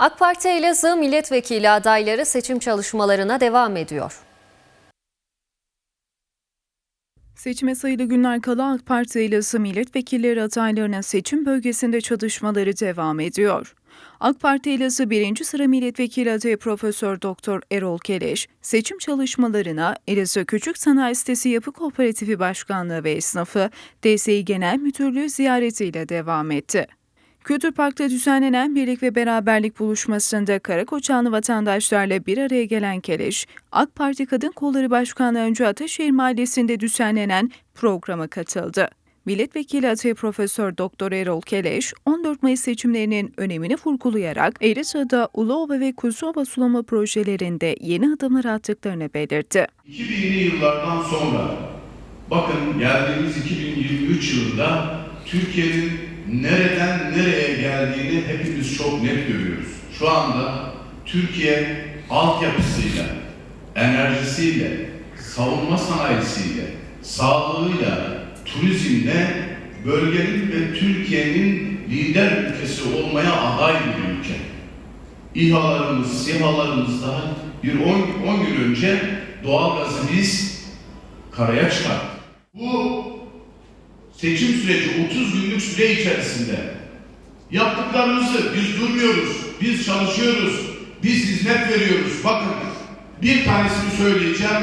AK Parti Elazığ milletvekili adayları seçim çalışmalarına devam ediyor. Seçime sayılı günler kala AK Parti Elazığ milletvekilleri adaylarının seçim bölgesinde çalışmaları devam ediyor. AK Parti Elazığ 1. sıra milletvekili adayı Profesör Doktor Erol Keleş, seçim çalışmalarına Elazığ Küçük Sanayi Sitesi Yapı Kooperatifi Başkanlığı ve esnafı DSİ Genel Müdürlüğü ziyaretiyle devam etti. Kültür Park'ta düzenlenen birlik ve beraberlik buluşmasında Karakoçanlı vatandaşlarla bir araya gelen Keleş, AK Parti Kadın Kolları Başkanı önce Ataşehir Mahallesi'nde düzenlenen programa katıldı. Milletvekili adayı Profesör Doktor Erol Keleş, 14 Mayıs seçimlerinin önemini vurgulayarak Erisa'da Uluova ve Kuzuova sulama projelerinde yeni adımlar attıklarını belirtti. 2000'li yıllardan sonra bakın geldiğimiz 2023 yılında Türkiye'nin nereden nereye geldiğini hepimiz çok net görüyoruz. Şu anda Türkiye altyapısıyla, enerjisiyle, savunma sanayisiyle, sağlığıyla, turizmle bölgenin ve Türkiye'nin lider ülkesi olmaya aday bir ülke. İHA'larımız, SİHA'larımız daha bir 10 gün önce doğalgazı biz karaya çıkarttık. Bu seçim süreci 30 günlük süre içerisinde yaptıklarımızı biz durmuyoruz, biz çalışıyoruz, biz hizmet veriyoruz. Bakın bir tanesini söyleyeceğim.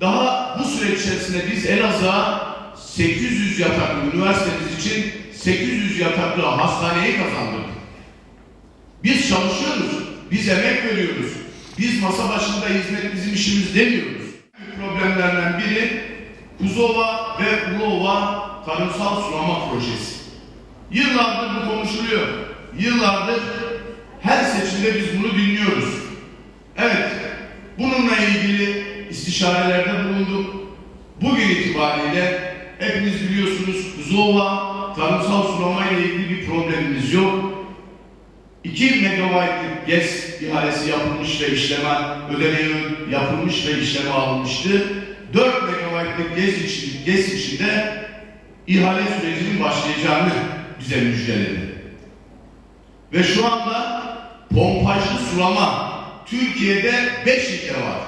Daha bu süreç içerisinde biz Elazığ'a 800 yataklı üniversitemiz için 800 yataklı hastaneyi kazandık. Biz çalışıyoruz, biz emek veriyoruz. Biz masa başında hizmet bizim işimiz demiyoruz. Problemlerden biri Kuzova ve Ulova tarımsal sulama projesi. Yıllardır bu konuşuluyor. Yıllardır her seçimde biz bunu dinliyoruz. Evet, bununla ilgili istişarelerde bulunduk. Bugün itibariyle hepiniz biliyorsunuz Kuzova tarımsal sulama ile ilgili bir problemimiz yok. 2 megabaytlık GES ihalesi yapılmış ve işleme ödemeyi yapılmış ve işleme alınmıştı. 4 megabaytlık GES için, GES içinde ihale sürecinin başlayacağını bize müjdeledi. Ve şu anda pompajlı sulama Türkiye'de 5 ilde var.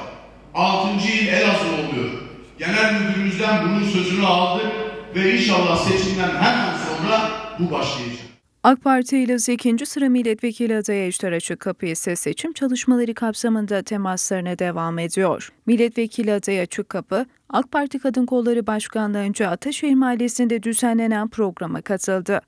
6. il Elazığ oluyor. Genel müdürümüzden bunun sözünü aldık ve inşallah seçimden hemen sonra bu başlayacak. AK Parti Elazığ 2. sıra milletvekili adayı Ejder Açıkkapı ise seçim çalışmaları kapsamında temaslarına devam ediyor. Milletvekili adayı Açıkkapı, AK Parti Kadın Kolları Başkanlığı önce Ataşehir Mahallesi'nde düzenlenen programa katıldı.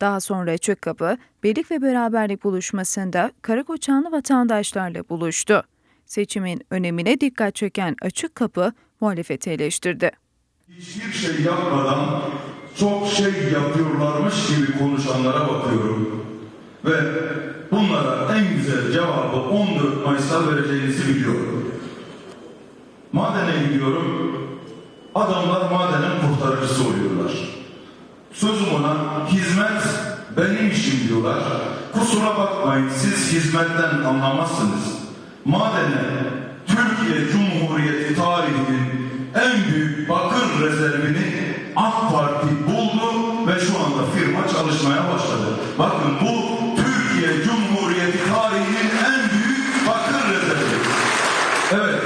Daha sonra Açıkkapı, birlik ve beraberlik buluşmasında Karakoçanlı vatandaşlarla buluştu. Seçimin önemine dikkat çeken Açıkkapı, muhalefeti eleştirdi. Hiçbir şey yapmadan çok şey yapıyorlarmış gibi konuşanlara bakıyorum. Ve bunlara en güzel cevabı 14 Mayıs'ta vereceğinizi biliyorum. Madene gidiyorum, adamlar madenin kurtarıcısı oluyorlar. Sözüm ona hizmet benim işim diyorlar. Kusura bakmayın siz hizmetten anlamazsınız. Madene Türkiye Cumhuriyeti tarihinin en büyük bakır rezervini AK Parti buldu ve şu anda firma çalışmaya başladı. Bakın bu Türkiye Cumhuriyeti tarihinin en büyük bakır rezervi. Evet,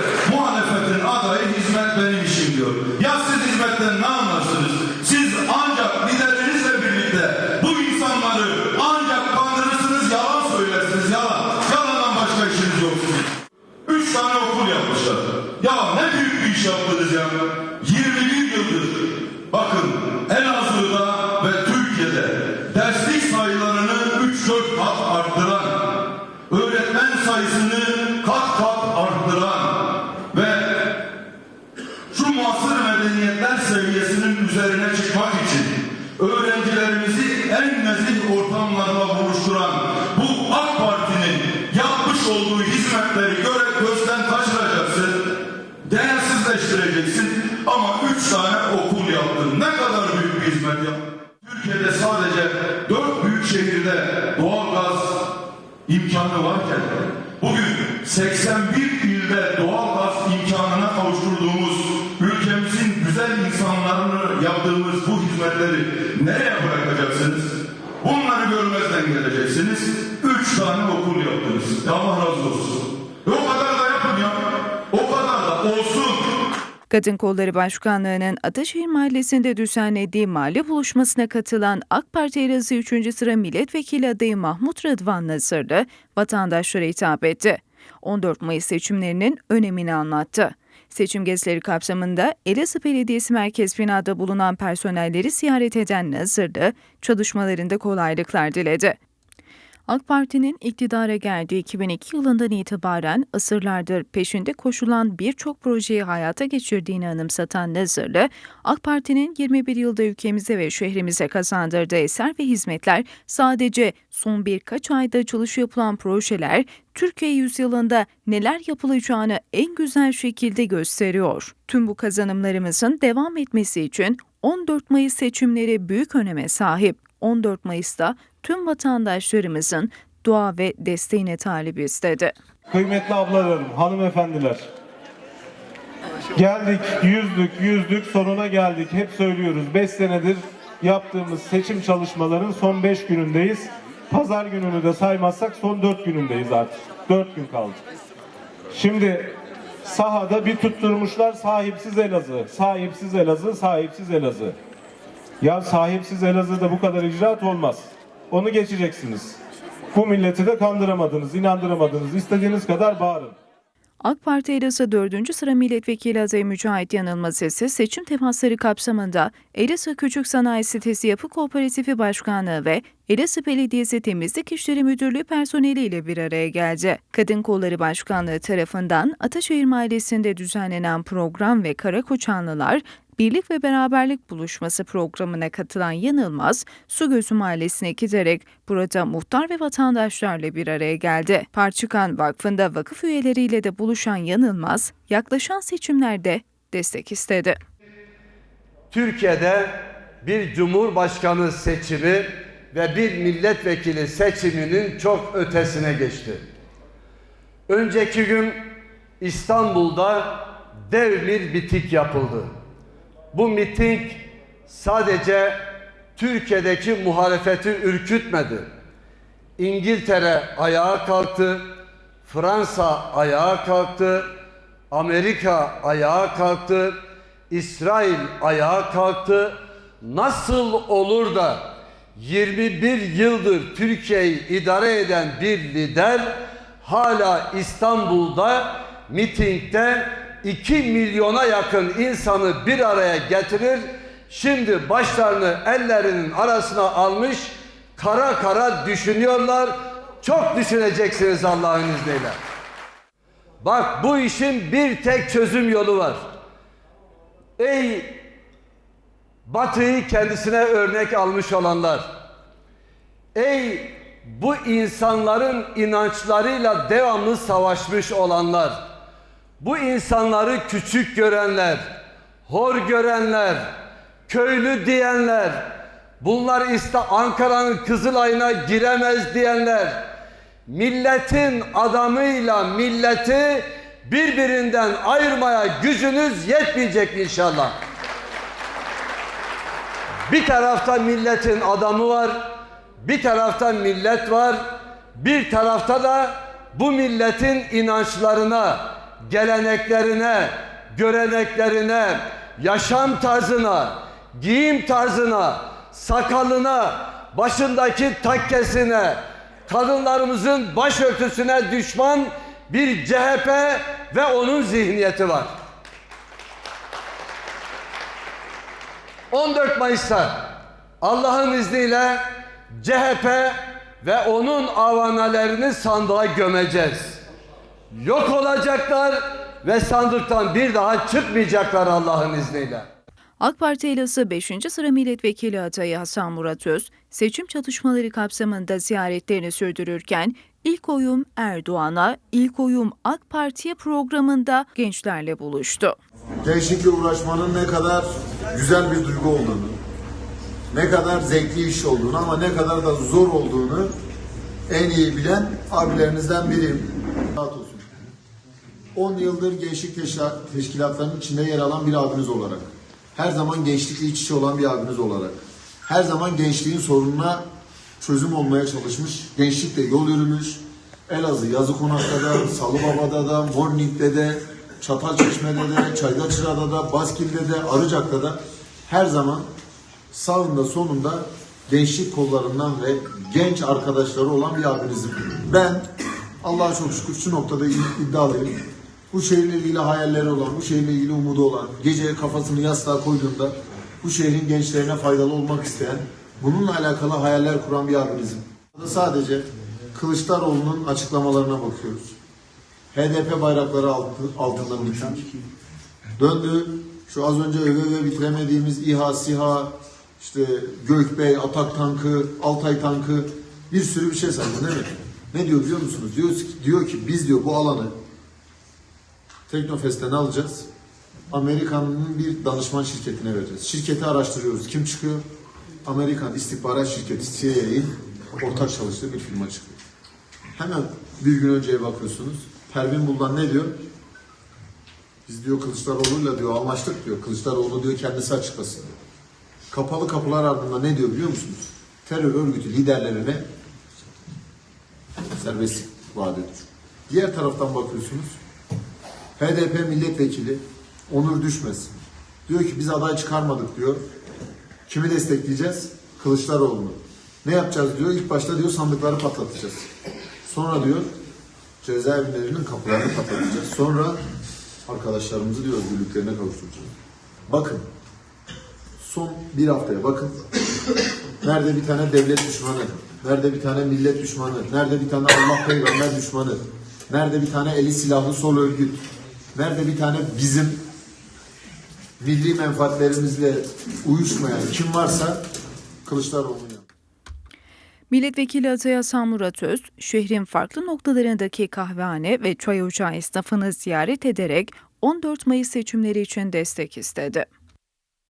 ama üç tane okul yaptın. Ne kadar büyük bir hizmet yaptın. Türkiye'de sadece dört büyük şehirde doğalgaz imkanı varken bugün 81 ilde doğalgaz imkanına kavuşturduğumuz ülkemizin güzel insanlarını yaptığımız bu hizmetleri nereye bırakacaksınız? Bunları görmezden geleceksiniz. Üç tane okul yaptınız. Allah razı olsun. Kadın Kolları Başkanlığı'nın Ataşehir Mahallesi'nde düzenlediği mahalle buluşmasına katılan AK Parti Elazığ 3. sıra milletvekili adayı Mahmut Rıdvan Nasırlı vatandaşlara hitap etti. 14 Mayıs seçimlerinin önemini anlattı. Seçim gezileri kapsamında Elazığ Belediyesi Merkez Binada bulunan personelleri ziyaret eden Nazırlı, çalışmalarında kolaylıklar diledi. AK Parti'nin iktidara geldiği 2002 yılından itibaren asırlardır peşinde koşulan birçok projeyi hayata geçirdiğini anımsatan Nazırlı, AK Parti'nin 21 yılda ülkemize ve şehrimize kazandırdığı eser ve hizmetler sadece son birkaç ayda açılışı yapılan projeler, Türkiye yüzyılında neler yapılacağını en güzel şekilde gösteriyor. Tüm bu kazanımlarımızın devam etmesi için 14 Mayıs seçimleri büyük öneme sahip. 14 Mayıs'ta tüm vatandaşlarımızın dua ve desteğine talibiz dedi. Kıymetli ablalarım, hanımefendiler. Geldik, yüzdük, yüzdük, sonuna geldik. Hep söylüyoruz. 5 senedir yaptığımız seçim çalışmaların son 5 günündeyiz. Pazar gününü de saymazsak son 4 günündeyiz artık. 4 gün kaldı. Şimdi sahada bir tutturmuşlar sahipsiz Elazığ, sahipsiz Elazığ, sahipsiz Elazığ. Ya sahipsiz Elazığ'da bu kadar icraat olmaz. Onu geçeceksiniz. Bu milleti de kandıramadınız, inandıramadınız. İstediğiniz kadar bağırın. AK Parti Elazığ 4. sıra milletvekili adayı Mücahit Yanılmaz ise seçim temasları kapsamında Elazığ Küçük Sanayi Sitesi Yapı Kooperatifi Başkanlığı ve Elazığ Belediyesi Temizlik İşleri Müdürlüğü personeliyle bir araya geldi. Kadın Kolları Başkanlığı tarafından Ataşehir Mahallesi'nde düzenlenen program ve Karakoçanlılar Birlik ve Beraberlik Buluşması programına katılan Yanılmaz, Sugözü Mahallesi'ne giderek burada muhtar ve vatandaşlarla bir araya geldi. Parçıkan Vakfı'nda vakıf üyeleriyle de buluşan Yanılmaz, yaklaşan seçimlerde destek istedi. Türkiye'de bir cumhurbaşkanı seçimi ve bir milletvekili seçiminin çok ötesine geçti. Önceki gün İstanbul'da dev bir miting yapıldı. Bu miting sadece Türkiye'deki muhalefeti ürkütmedi. İngiltere ayağa kalktı, Fransa ayağa kalktı, Amerika ayağa kalktı, İsrail ayağa kalktı. Nasıl olur da 21 yıldır Türkiye'yi idare eden bir lider hala İstanbul'da mitingde 2 milyona yakın insanı bir araya getirir. Şimdi başlarını ellerinin arasına almış kara kara düşünüyorlar. Çok düşüneceksiniz Allah'ın izniyle. Bak bu işin bir tek çözüm yolu var. Ey Batı'yı kendisine örnek almış olanlar. Ey bu insanların inançlarıyla devamlı savaşmış olanlar. Bu insanları küçük görenler, hor görenler, köylü diyenler, bunlar iste Ankara'nın Kızılay'ına giremez diyenler, milletin adamıyla milleti birbirinden ayırmaya gücünüz yetmeyecek inşallah. Bir tarafta milletin adamı var, bir tarafta millet var, bir tarafta da bu milletin inançlarına, geleneklerine, göreneklerine, yaşam tarzına, giyim tarzına, sakalına, başındaki takkesine, kadınlarımızın başörtüsüne düşman bir CHP ve onun zihniyeti var. 14 Mayıs'ta Allah'ın izniyle CHP ve onun avanelerini sandığa gömeceğiz. Yok olacaklar ve sandıktan bir daha çıkmayacaklar Allah'ın izniyle. AK Parti Elazığ 5. sıra milletvekili adayı Hasan Murat Öz, seçim çalışmaları kapsamında ziyaretlerini sürdürürken ilk oyum Erdoğan'a, ilk oyum AK Parti'ye programında gençlerle buluştu. gençlikle uğraşmanın ne kadar güzel bir duygu olduğunu, ne kadar zevkli iş olduğunu ama ne kadar da zor olduğunu en iyi bilen abilerinizden biriyim. Rahat olsun. 10 yıldır gençlik teşkilat- teşkilatlarının içinde yer alan bir abiniz olarak, her zaman gençlikle iç içe olan bir abiniz olarak, her zaman gençliğin sorununa çözüm olmaya çalışmış. Gençlikle yol yürümüş. Elazığ Yazı Konak'ta Salıbaba'da da, Morning'de de, Çatalçeşme'de de, Çaydaçıra'da da, Baskil'de de, Arıcak'ta da her zaman sağında sonunda gençlik kollarından ve genç arkadaşları olan bir abinizim. Ben Allah'a çok şükür şu noktada iddialıyım. Bu şehirle ilgili hayalleri olan, bu şehirle ilgili umudu olan, gece kafasını yastığa koyduğunda bu şehrin gençlerine faydalı olmak isteyen, bununla alakalı hayaller kuran bir abinizim. Sadece Kılıçdaroğlu'nun açıklamalarına bakıyoruz. HDP bayrakları altı, altında miting. Döndü. Şu az önce öve öve bitiremediğimiz İHA, SİHA, işte Gökbey, Atak tankı, Altay tankı bir sürü bir şey saydı değil mi? Ne diyor biliyor musunuz? Diyor, diyor ki biz diyor bu alanı Teknofest'ten alacağız. Amerikan'ın bir danışman şirketine vereceğiz. Şirketi araştırıyoruz. Kim çıkıyor? Amerikan istihbarat şirketi CIA'in ortak çalıştığı bir firma çıkıyor. Hemen bir gün önceye bakıyorsunuz. Pervin Buldan ne diyor? Biz diyor Kılıçdaroğlu'yla diyor anlaştık diyor. Kılıçdaroğlu diyor kendisi açıklasın diyor. Kapalı kapılar ardında ne diyor biliyor musunuz? Terör örgütü liderlerine serbestlik vaat ediyor. Diğer taraftan bakıyorsunuz. HDP milletvekili Onur Düşmez. Diyor ki biz aday çıkarmadık diyor. Kimi destekleyeceğiz? Kılıçdaroğlu'nu. Ne yapacağız diyor. İlk başta diyor sandıkları patlatacağız. Sonra diyor cezaevlerinin kapılarını kapatacağız. Sonra arkadaşlarımızı diyor özgürlüklerine kavuşturacağız. Bakın son bir haftaya bakın. Nerede bir tane devlet düşmanı, nerede bir tane millet düşmanı, nerede bir tane Allah peygamber düşmanı, nerede bir tane eli silahlı sol örgüt, nerede bir tane bizim milli menfaatlerimizle uyuşmayan kim varsa Kılıçdaroğlu'nun yanında. Milletvekili adayı Hasan Murat Öz, şehrin farklı noktalarındaki kahvehane ve çay ocağı esnafını ziyaret ederek 14 Mayıs seçimleri için destek istedi.